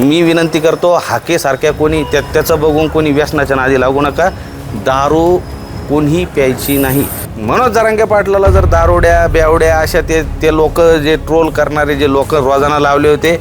मी विनंती करतो हाकेसारख्या कोणी त्या त्याचं बघून कोणी व्यसनाच्या नादी लागू नका. दारू कोणीही प्यायची नाही. मनोज जरांगे पाटलाला जर दारोड्या ब्यावड्या अशा ते ते लोक जे ट्रोल करणारे जे लोक रोजाना लावले होते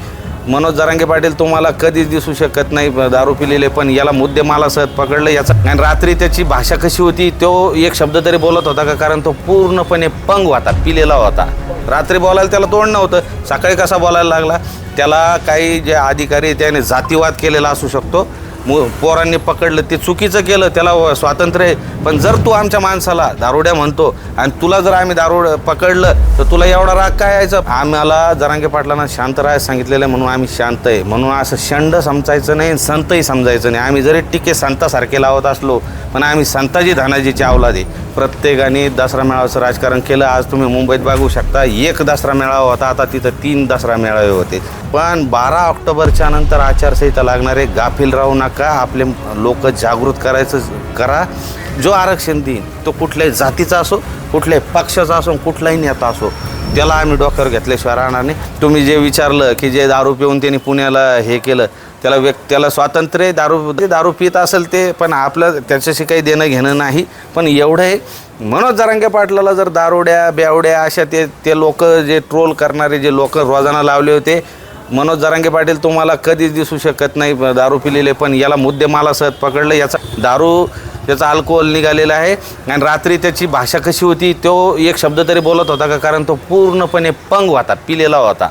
मनोज जरांगे पाटील तुम्हाला कधीच दिसू शकत नाही दारू पिलेले पण याला मुद्दे सहज पकडलं याचा. आणि रात्री त्याची भाषा कशी होती तो एक शब्द तरी बोलत होता का कारण तो पूर्णपणे पंग होता पिलेला होता. रात्री बोलायला त्याला तोंड नव्हतं. सकाळी कसा बोलायला लागला त्याला काही जे अधिकारी त्याने जातीवाद केलेला असू शकतो. मु पोरांनी पकडलं ते चुकीचं केलं त्याला व- स्वातंत्र्य आहे. पण जर तू आमच्या माणसाला दारुड्या म्हणतो आणि तुला जर आम्ही दारुड पकडलं तर तुला एवढा राग काय यायचा? आम्हाला जरांगे पाटलांना शांत राहायला सांगितलेलं आहे म्हणून आम्ही शांत आहे. म्हणून असं शंड समजायचं नाही आणि संतही समजायचं नाही. आम्ही जरी टिके संतासारखे लावत असलो पण आम्ही संताजी धानाजीची अवलाद आहे. प्रत्येकाने दसरा मेळाव्याचं राजकारण केलं. आज तुम्ही मुंबईत बघू शकता एक दसरा मेळावा होता. आता तिथं तीन दसरा मेळावे होते. पण बारा ऑक्टोबरच्या नंतर आचारसंहिता लागणारे गाफील राहू नका. आपले लोक जागृत करायचं करा. जो आरक्षण देईन तो कुठल्याही जातीचा असो कुठल्याही पक्षाचा असो कुठलाही नेता असो त्याला आम्ही डॉक्टर घेतल्याशिवाय राहणार नाही. तुम्ही जे विचारलं की जे दारू पिऊन त्यांनी पुण्याला हे केलं त्याला व्यक् त्याला स्वातंत्र्य दारू ते दारू पित असेल ते पण आपलं त्याच्याशी काही देणं घेणं नाही. पण एवढं मनोज जरांगे पाटलाला जर दारोड्या ब्यावड्या अशा ते ते लोक जे ट्रोल करणारे जे लोक रोजाना लावले होते मनोज जरांगे पाटील तुम्हाला कधीच दिसू शकत नाही दारू पिलेले पण याला मुद्देमाला सहज पकडलं. याचा दारू त्याचा अल्कोहोल निघालेला आहे आणि रात्री त्याची भाषा कशी होती तो एक शब्द तरी बोलत होता का? कारण तो पूर्णपणे पंग होता पिलेला होता.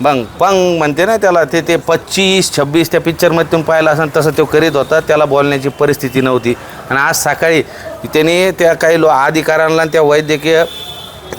बंग पंग म्हणते ना त्याला ते ते पच्चीस छब्बीस त्या पिक्चरमध्ये तुम्ही पाहिलं असेल तसं तो करीत होता त्याला बोलण्याची परिस्थिती नव्हती. आणि आज सकाळी त्याने त्या काही लो अधिकाऱ्यांना त्या वैद्यकीय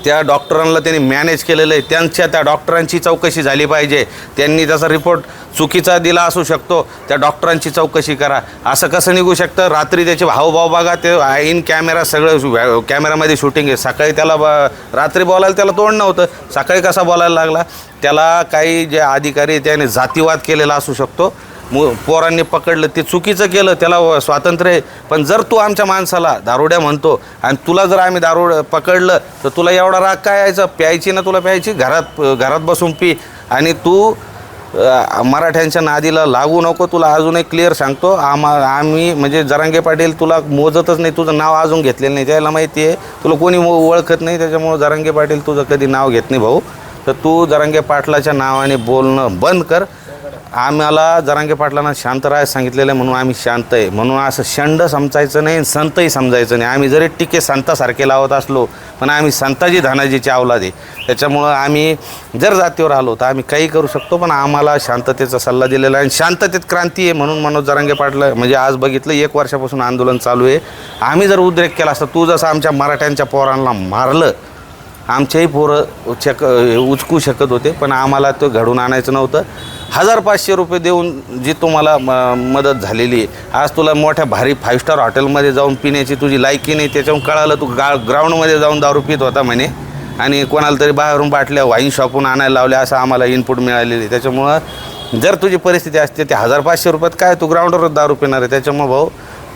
त्या डॉक्टरांना त्यांनी मॅनेज केलेलं आहे. त्यांच्या त्या डॉक्टरांची चौकशी झाली पाहिजे. त्यांनी त्याचा रिपोर्ट चुकीचा दिला असू शकतो त्या डॉक्टरांची चौकशी करा. असं कसं निघू शकतं? रात्री त्याचे हावभाव बघा ते इन कॅमेरा सगळं कॅमेरामध्ये शूटिंग आहे. सकाळी त्याला ब- रात्री बोलायला त्याला तोंड नव्हतं. सकाळी कसा बोलायला लागला? त्याला काही जे अधिकारी त्याने जातीवाद केलेला असू शकतो. मु पोरांनी पकडलं ते चुकीचं केलं त्याला व- स्वातंत्र्य आहे. पण जर तू आमच्या माणसाला दारुड्या म्हणतो आणि तुला जर आम्ही दारू पकडलं तर तुला एवढा राग काय यायचा? प्यायची ना तुला प्यायची? घरात घरात बसून पी. आणि तू मराठ्यांच्या नादीला लागू नको तुला अजून एक क्लिअर सांगतो. आम्हा आम्ही म्हणजे जरांगे पाटील तुला मोजतच नाही तुझं नाव अजून घेतलेलं नाही त्याला माहिती आहे. तुला कोणी ओ- ओळखत नाही त्याच्यामुळं जरांगे पाटील तुझं कधी नाव घेत नाही भाऊ. तर तू जरांगे पाटलाच्या नावाने बोलणं बंद कर. आम्हाला जरांगे पाटलांना शांत राहायला सांगितलेलं आहे म्हणून आम्ही शांत आहे. म्हणून असं शंड समजायचं नाही आणि संतही समजायचं नाही. आम्ही जरी टिके संतासारखे लावत असलो पण आम्ही संताजी धानाजीची अवलाद आहे. त्याच्यामुळं आम्ही जर जातीवर आलो तर आम्ही काही करू शकतो पण आम्हाला शांततेचा सल्ला दिलेला आहे. आणि शांततेत क्रांती आहे म्हणून मनोज जरांगे पाटला म्हणजे आज बघितलं एक वर्षापासून आंदोलन चालू आहे. आम्ही जर उद्रेक केला असता तू जसं आमच्या मराठ्यांच्या पोरांना मारलं आमच्याही पोरं चक उचकू शकत होते पण आम्हाला तो घडून आणायचं नव्हतं. हजार पाचशे रुपये देऊन जी तुम्हाला म मदत झालेली आहे आज तुला मोठ्या भारी फाईव्ह स्टार हॉटेलमध्ये जाऊन पिण्याची तुझी लायकी नाही त्याच्याहून कळालं तू गा ग्राउंडमध्ये जाऊन दारू पित होता म्हणे. आणि कोणाला तरी बाहेरून बाटल्या वाईन शॉपून आणायला लावल्या असं आम्हाला इनपुट मिळालेली. आहे. त्याच्यामुळं जर तुझी परिस्थिती असते ते हजार पाचशे रुपयात काय तू ग्राउंडवर दारू पिणार आहे? त्याच्यामुळं भाऊ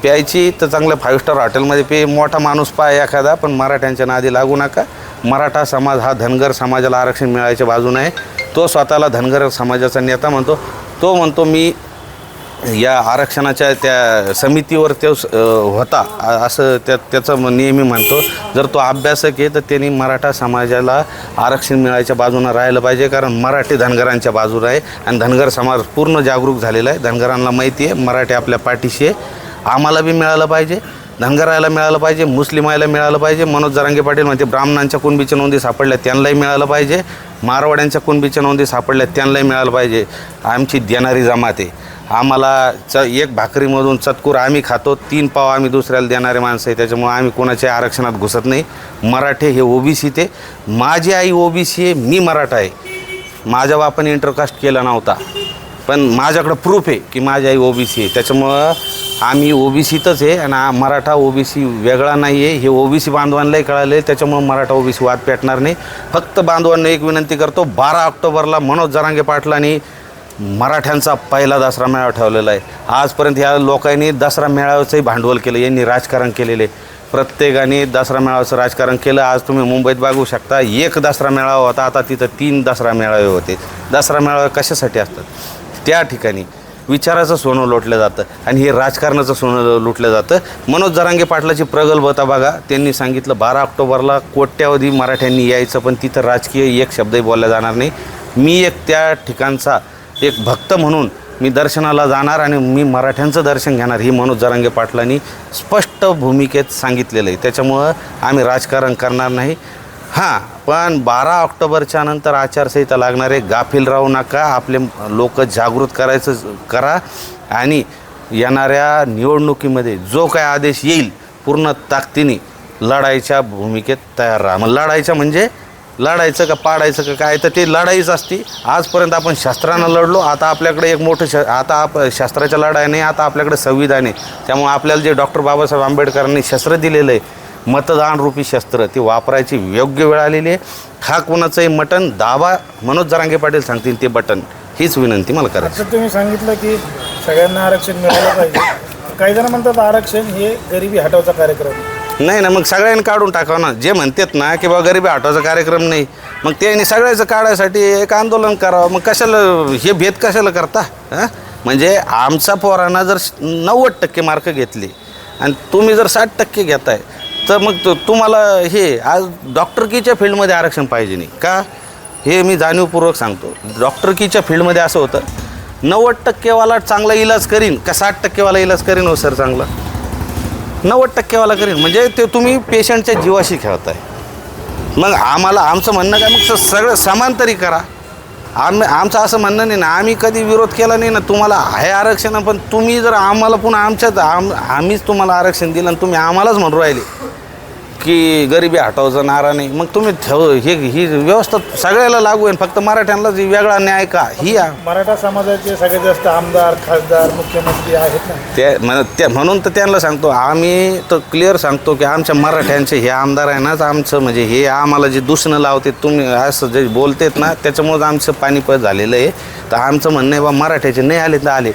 प्यायची तर चांगलं फाईव्ह स्टार हॉटेलमध्ये पे. मोठा माणूस पाय एखादा पण मराठ्यांच्या नादी लागू नका. मराठा समाज हा धनगर समाजाला आरक्षण मिळायच्या बाजून आहे तो स्वतःला धनगर समाजाचा नेता म्हणतो. तो म्हणतो मी या आरक्षणाच्या त्या समितीवर तो स- होता. असं त्या त्याचं नेहमी म्हणतो. जर तो अभ्यासक आहे तर त्यांनी मराठा समाजाला आरक्षण मिळायच्या बाजूनं राहिलं पाहिजे कारण मराठी धनगरांच्या बाजूला आहे. आणि धनगर समाज पूर्ण जागरूक झालेला आहे. धनगरांना माहिती आहे मराठी आपल्या पाठीशी आहे. आम्हाला बी मिळालं पाहिजे धनगरायला मिळालं पाहिजे मुस्लिमायला मिळालं पाहिजे मनोज जरांगे पाटील म्हणते ब्राह्मणांच्या कुणबीच्या नोंदी सापडल्या त्यांनाही मिळालं पाहिजे. मारवाड्यांच्या कुणबीच्या नोंदी सापडल्या त्यांनाही मिळालं पाहिजे. आमची देणारी जमात आहे. आम्हाला च एक भाकरीमधून चतकूर आम्ही खातो तीन पाव आम्ही दुसऱ्याला देणारे माणसं आहे त्याच्यामुळे आम्ही कोणाच्या आरक्षणात घुसत नाही. मराठे हे ओबीसी ते. माझी आई ओबीसी आहे मी मराठा आहे. माझ्या बापाने इंटरकास्ट केला नव्हता. पण माझ्याकडं प्रूफ आहे की माझी आई ओबीसी आहे. त्याच्यामुळं आम्ही ओबीसीतच आहे आणि आ- मराठा ओबीसी वेगळा नाही आहे. हे ओबीसी बांधवांनाही कळाले त्याच्यामुळं मराठा ओबीसी वाद पेटणार नाही. फक्त बांधवांना एक विनंती करतो बारा ऑक्टोबरला मनोज जरांगे पाटलांनी मराठ्यांचा पहिला दसरा मेळावा ठेवलेला आहे. आजपर्यंत ह्या लोकांनी दसरा मेळाव्याचंही भांडवल केलं यांनी राजकारण केलेले. प्रत्येकाने दसरा मेळाव्याचं राजकारण केलं. आज तुम्ही मुंबईत बघू शकता एक दसरा मेळावा होता आता तिथं तीन दसरा मेळावे होते. दसरा मेळावे कशासाठी असतात? त्या ठिकाणी. विचाराचं सोनं लोटलं जातं आणि हे राजकारणाचं सोनं लुटलं जातं. मनोज जरांगे पाटलाची प्रगल्भता बघा. त्यांनी सांगितलं बारा ऑक्टोबरला कोट्यावधी मराठ्यांनी यायचं पण तिथं राजकीय एक शब्दही बोलला जाणार नाही. मी एक त्या ठिकाणचा एक भक्त म्हणून मी दर्शनाला जाणार आणि मी मराठ्यांचं दर्शन घेणार ही मनोज जरांगे पाटलांनी स्पष्ट भूमिकेत सांगितलेलं आहे. त्याच्यामुळं आम्ही राजकारण करणार नाही. हां पण बारा ऑक्टोबरच्या नंतर आचारसंहिता लागणारे गाफील राहू नका. आपले लोक जागृत करायचं करा. आणि येणाऱ्या निवडणुकीमध्ये जो काय आदेश येईल पूर्ण ताकदीने लढाईच्या भूमिकेत तयार राहा. मग लढायच्या म्हणजे लढायचं का पाडायचं का काय? तर ते लढाईच असती. आजपर्यंत आपण शस्त्रानं लढलो. आता आपल्याकडे एक मोठं श आता आप शस्त्राच्या लढाई नाही आता आपल्याकडे संविधान आहे. त्यामुळे आपल्याला जे डॉक्टर बाबासाहेब आंबेडकरांनी शस्त्र दिलेलं आहे मतदान रूपी शस्त्र. ती वापरायची योग्य वेळ आलेली आहे. हा कोणाचंही मटण दाबा मनोज जरांगे पाटील सांगतील ते बटन. हीच विनंती मला करायची. आता तुम्ही सांगितलं की सगळ्यांना आरक्षण मिळालं पाहिजे. काही जण म्हणतात आरक्षण हे गरिबी हटवचा कार्यक्रम. आहे. नाही ना मग सगळ्यांनी काढून टाकावं ना. जे म्हणतात ना की बाबा गरिबी हटवायचा कार्यक्रम नाही मग त्यांनी सगळ्याचं काढायसाठी एक आंदोलन करावं. मग कशाला हे भेद कशाला करता? हां? म्हणजे आमचा पोरांना जर नव्वद टक्के मार्क घेतले आणि तुम्ही जर साठ टक्के घेताय तर मग त तुम्हाला हे आज डॉक्टरकीच्या फील्डमध्ये आरक्षण पाहिजे नाही. का? हे मी जाणीवपूर्वक सांगतो. डॉक्टरकीच्या फील्डमध्ये असं होतं नव्वद टक्केवाला चांगला इलाज करीन. का साठ टक्केवाला इलाज करीन हो सर चांगला? नव्वद टक्केवाला करीन. म्हणजे ते तुम्ही पेशंटच्या जीवाशी खेळताय. मग आम्हाला आमचं म्हणणं काय? मग स- सगळं समान तरी करा. आम्ही आमचं असं म्हणणं नाही ना आम्ही कधी विरोध केला नाही ना तुम्हाला आहे आरक्षण पण तुम्ही जर आम्हाला पुन्हा आमच्याच आम आम्हीच तुम्हाला आरक्षण दिलं आणि तुम्ही आम्हालाच म्हणून राहिले. की गरिबी हटवायचं नारा नाही. मग तुम्ही ठेव हे ही व्यवस्था सगळ्याला लागू आहे फक्त मराठ्यांनाच वेगळा न्याय का? ही आ- मराठा समाजाचे सगळ्यात जास्त आमदार खासदार मुख्यमंत्री आहेत ना? त्या म्हण त्या म्हणून तर त्यांना सांगतो आम्ही तर क्लिअर सांगतो की आमच्या मराठ्यांचे हे आमदार आहे नाच आमचं म्हणजे हे आम्हाला जे दुसणं लावते तुम्ही असं जे बोलतेत ना त्याच्यामुळं आमचं पाणीपत झालेलं आहे. तर आमचं म्हणणं आहे बा मराठ्याचे नाही आले तर आले.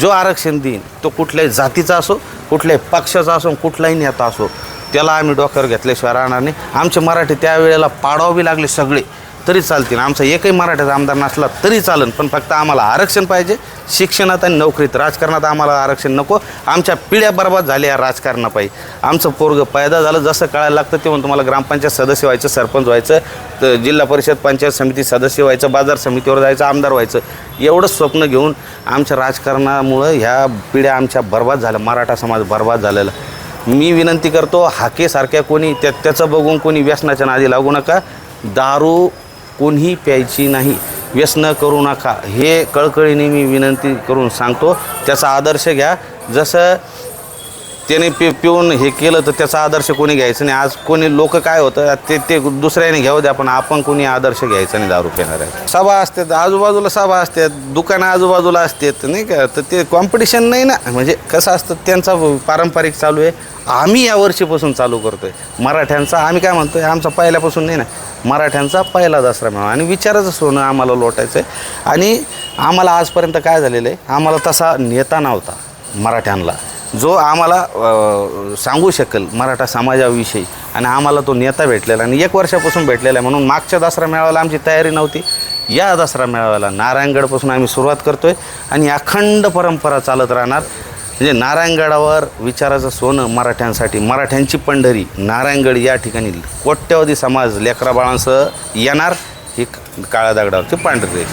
जो आरक्षण देईन तो कुठल्याही जातीचा असो कुठल्याही पक्षाचा असो कुठलाही नेता असो त्याला आम्ही डोक्यावर घेतल्याशिवाय राहणार नाही. आमचे मराठी त्यावेळेला पाडावे लागले सगळे तरी चालतील. आमचा एकही मराठ्याचा आमदार नसला तरी चालेल पण फक्त आम्हाला आरक्षण पाहिजे. शिक्षणात आणि नोकरीत राजकारणात आम्हाला आरक्षण नको. आमच्या पिढ्या बर्बाद झाल्या या राजकारणापायी. आमचं पोरगं पैदा झालं जसं कळायला लागतं तेव्हा तुम्हाला ग्रामपंचायत सदस्य व्हायचं सरपंच व्हायचं तर जिल्हा परिषद पंचायत समिती सदस्य व्हायचं बाजार समितीवर जायचं आमदार व्हायचं. एवढंच स्वप्न घेऊन आमच्या राजकारणामुळं ह्या पिढ्या आमच्या बर्बाद झाल्या मराठा समाज बर्बाद झालेला. मी विनंती करतो हाकेसारख्या कोणी त्या त्याचं बघून कोणी व्यसनाच्या नादी लागू नका. दारू कोणीही प्यायची नाही. व्यसनं करू नका. हे कळकळीने मी विनंती करून सांगतो. त्याचा आदर्श घ्या. जसं त्याने पि पिऊन हे केलं तर त्याचा आदर्श कोणी घ्यायचं नाही. आज कोणी लोक काय होतं ते ते दुसऱ्याने घ्यावं द्या पण आपण कोणी आदर्श घ्यायचा नाही दारू पिणार आहे सभा असतात आजूबाजूला सभा असतात दुकानं आजूबाजूला असतात नाही का? तर ते कॉम्पिटिशन नाही ना? म्हणजे कसं असतं त्यांचा पारंपरिक चालू आहे. आम्ही या वर्षीपासून चालू करतोय. मराठ्यांचा आम्ही काय म्हणतोय आमचा पहिल्यापासून नाही ना? मराठ्यांचा पहिला दसरा मेळावा आणि विचाराचं सोनं आम्हाला लोटायचं आहे आणि आम्हाला आजपर्यंत काय झालेलं आहे? आम्हाला तसा नेता नव्हता मराठ्यांना जो आम्हाला सांगू शकेल मराठा समाजाविषयी आणि आम्हाला तो नेता भेटलेला आणि एक वर्षापासून भेटलेला आहे म्हणून मागच्या दसरा मेळाव्याला आमची तयारी नव्हती. या दसरा मेळाव्याला नारायणगडपासून आम्ही सुरुवात करतोय आणि अखंड परंपरा चालत राहणार. म्हणजे नारायणगडावर विचाराचं सोनं मराठ्यांसाठी मराठ्यांची पंढरी. नारायणगड या ठिकाणी कोट्यवधी समाज लेकराबाळांसह येणार. ही काळ्या दगडावरची पांढरी